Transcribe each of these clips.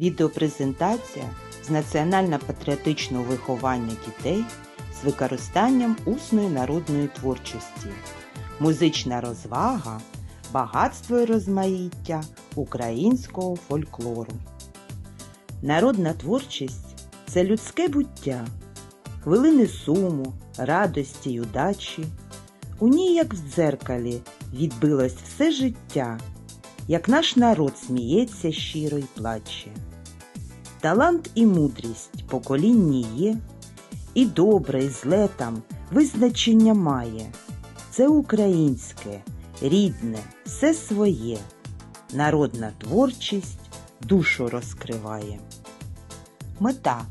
Відеопрезентація з національно-патріотичного виховання дітей з використанням усної народної творчості, музична розвага, багатство і розмаїття українського фольклору. Народна творчість це людське буття, хвилини суму, радості й удачі. У ній, як в дзеркалі, відбилось все життя, як наш народ сміється щиро й плаче. Талант і мудрість поколінні є, і добре, і зле там визначення має. Це українське, рідне, все своє, народна творчість душу розкриває. Мета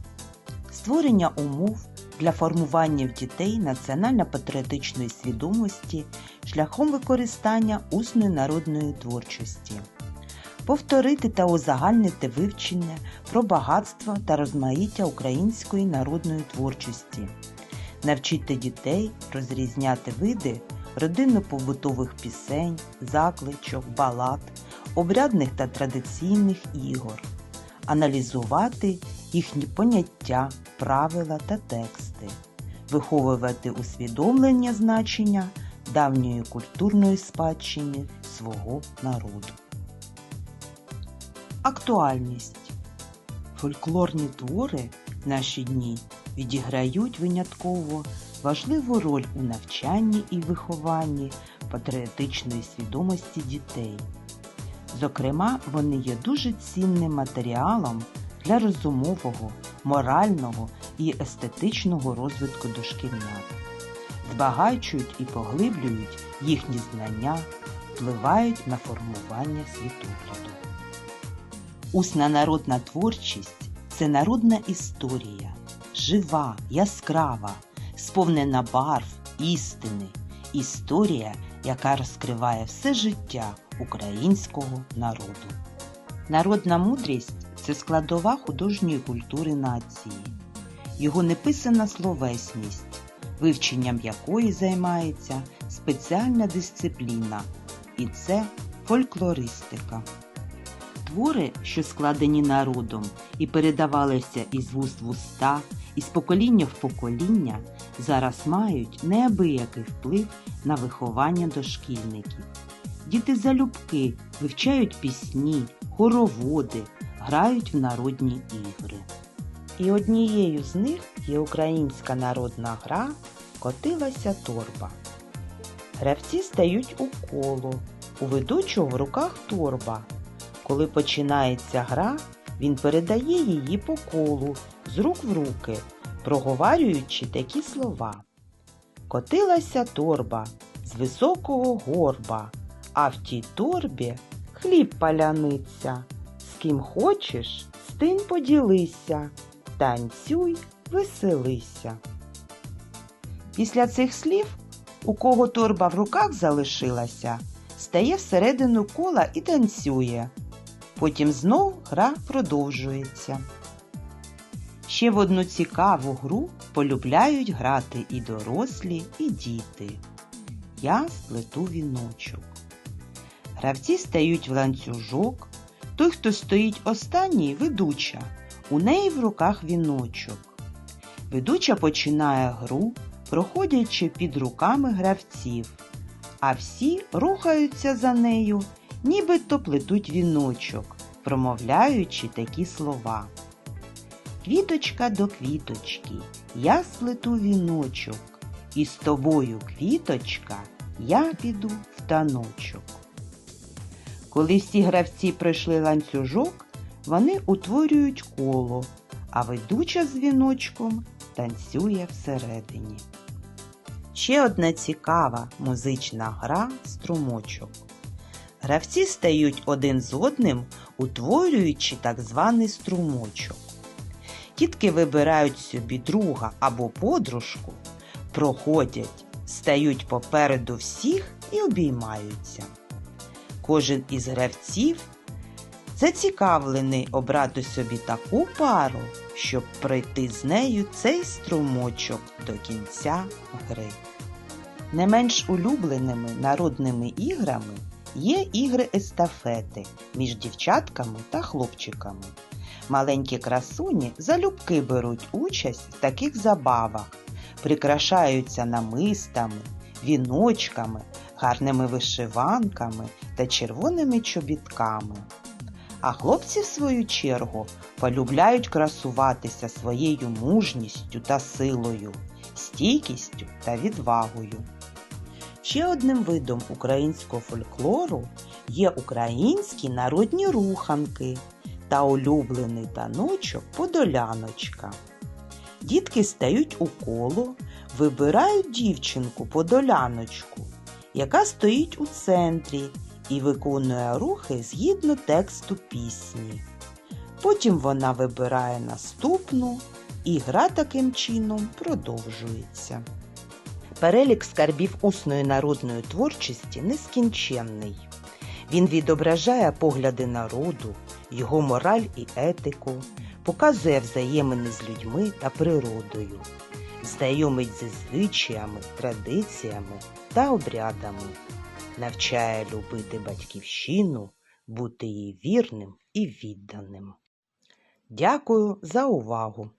створення умов для формування в дітей національно-патріотичної свідомості шляхом використання усної народної творчості, повторити та узагальнити вивчення про багатство та розмаїття української народної творчості, навчити дітей розрізняти види родинно-побутових пісень, закличок, балад, обрядних та традиційних ігор, аналізувати їхні поняття, правила та тексти, виховувати усвідомлення значення давньої культурної спадщини свого народу. Актуальність Фольклорні твори в наші дні відіграють винятково важливу роль у навчанні і вихованні патріотичної свідомості дітей. Зокрема, вони є дуже цінним матеріалом для розумового, морального і естетичного розвитку дошкільнят, збагачують і поглиблюють їхні знання, впливають на формування світогляду. Усна народна творчість це народна історія, жива, яскрава, сповнена барв, істини, історія, яка розкриває все життя українського народу. Народна мудрість це складова художньої культури нації, його неписана словесність, вивченням якої займається спеціальна дисципліна, і це фольклористика. Твори, що складені народом і передавалися із вуст в уста, із покоління в покоління, зараз мають неабиякий вплив на виховання дошкільників. Діти залюбки вивчають пісні, хороводи, грають в народні ігри. І однією з них є українська народна гра Котилася торба. Гравці стають у коло, у ведучого в руках торба. Коли починається гра, він передає її по колу з рук в руки, проговарюючи такі слова. Котилася торба з високого горба, а в тій торбі хліб паляниця. З ким хочеш, з тим поділися, танцюй, веселися. Після цих слів, у кого торба в руках залишилася, стає всередину кола і танцює. Потім знов гра продовжується. Ще в одну цікаву гру полюбляють грати і дорослі, і діти. Я сплету віночок. Гравці стають в ланцюжок. Той, хто стоїть останній, ведуча. У неї в руках віночок. Ведуча починає гру, проходячи під руками гравців, а всі рухаються за нею, нібито плетуть віночок, промовляючи такі слова. Квіточка до квіточки, я сплету віночок, і з тобою, квіточка, я піду в таночок. Коли всі гравці пройшли ланцюжок, вони утворюють коло, а ведуча з віночком танцює всередині. Ще одна цікава музична гра струмочок. Гравці стають один з одним, утворюючи так званий струмочок. Тітки вибирають собі друга або подружку, проходять, стають попереду всіх і обіймаються. Кожен із гравців зацікавлений обрати собі таку пару, щоб пройти з нею цей струмочок до кінця гри. Не менш улюбленими народними іграми Є ігри естафети між дівчатками та хлопчиками. Маленькі красуні залюбки беруть участь в таких забавах, прикрашаються намистами, віночками, гарними вишиванками та червоними чобітками. А хлопці, в свою чергу, полюбляють красуватися своєю мужністю та силою, стійкістю та відвагою. Ще одним видом українського фольклору є українські народні руханки та улюблений таночок подоляночка. Дітки стають у коло, вибирають дівчинку подоляночку, яка стоїть у центрі і виконує рухи згідно тексту пісні. Потім вона вибирає наступну, і гра таким чином продовжується. Перелік скарбів усної народної творчості нескінченний. Він відображає погляди народу, його мораль і етику, показує взаємини з людьми та природою, знайомить зі звичаями, традиціями та обрядами, навчає любити батьківщину, бути їй вірним і відданим. Дякую за увагу!